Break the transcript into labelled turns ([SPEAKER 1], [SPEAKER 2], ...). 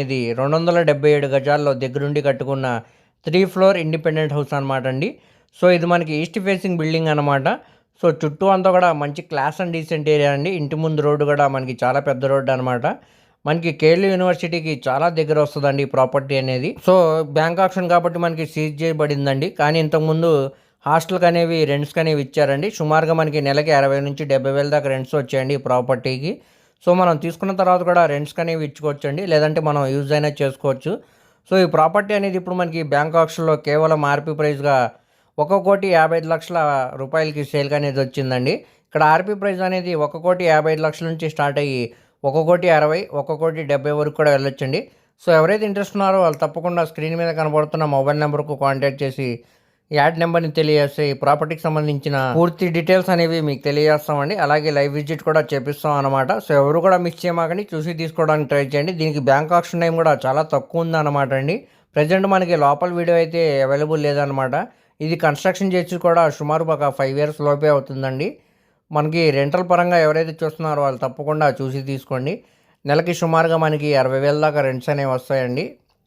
[SPEAKER 1] ఇది రెండు వందల డెబ్బై ఏడు గజాల్లో దగ్గరుండి కట్టుకున్న త్రీ ఫ్లోర్ ఇండిపెండెంట్ హౌస్ అనమాట అండి. సో ఇది మనకి ఈస్ట్ ఫేసింగ్ బిల్డింగ్ అనమాట సో చుట్టూ అంతా కూడా మంచి క్లాస్ అండ్ డీసెంట్ ఏరియా అండి. ఇంటి ముందు రోడ్డు కూడా మనకి చాలా పెద్ద రోడ్డు అనమాట మనకి కేరళ యూనివర్సిటీకి చాలా దగ్గర వస్తుందండి ఈ ప్రాపర్టీ అనేది. సో బ్యాంక్ ఆప్షన్ కాబట్టి మనకి సీజ్ చేయబడిందండి. కానీ ఇంతకుముందు హాస్టల్కి అనేవి రెంట్స్కి అనేవి ఇచ్చారండి. సుమారుగా మనకి నెలకి అరవై నుంచి డెబ్బై వేల దాకా రెంట్స్ వచ్చాయండి ఈ ప్రాపర్టీకి. సో మనం తీసుకున్న తర్వాత కూడా రెంట్స్కి అనేవి ఇచ్చుకోవచ్చు అండి లేదంటే మనం యూజ్ అయినా చేసుకోవచ్చు. సో ఈ ప్రాపర్టీ అనేది ఇప్పుడు మనకి బ్యాంక్ ఆప్షన్లో కేవలం ఆర్పీ ప్రైస్గా ఒక కోటి యాభై ఐదు లక్షల రూపాయలకి సేల్గా అనేది వచ్చిందండి. ఇక్కడ ఆర్పీ ప్రైస్ అనేది ఒక కోటి యాభై ఐదు లక్షల నుంచి స్టార్ట్ అయ్యి ఒక కోటి అరవై ఒక కోటి డెబ్బై వరకు కూడా వెళ్ళొచ్చండి. సో ఎవరైతే ఇంట్రెస్ట్ ఉన్నారో వాళ్ళు తప్పకుండా స్క్రీన్ మీద కనబడుతున్న మొబైల్ నెంబర్కు కాంటాక్ట్ చేసి యాడ్ నెంబర్ని తెలియజేస్తే ఈ ప్రాపర్టీకి సంబంధించిన పూర్తి డీటెయిల్స్ అనేవి మీకు తెలియజేస్తామండి. అలాగే లైవ్ విజిట్ కూడా చేపిస్తాం అనమాట సో ఎవరు కూడా మిస్ చేయమాకండి. చూసి తీసుకోవడానికి ట్రై చేయండి. దీనికి బ్యాంక్ ఆప్షన్ టైం కూడా చాలా తక్కువ ఉందన్నమాట అండి. ప్రజెంట్ మనకి లోపల వీడియో అయితే అవైలబుల్ లేదనమాట ఇది కన్స్ట్రక్షన్ చేసి కూడా సుమారు ఒక ఫైవ్ ఇయర్స్ లోపే అవుతుందండి. మనకి రెంటల్ పరంగా ఎవరైతే చూస్తున్నారో వాళ్ళు తప్పకుండా చూసి తీసుకోండి. నెలకి సుమారుగా మనకి అరవై వేల దాకా రెంట్స్ అనేవి వస్తాయండి.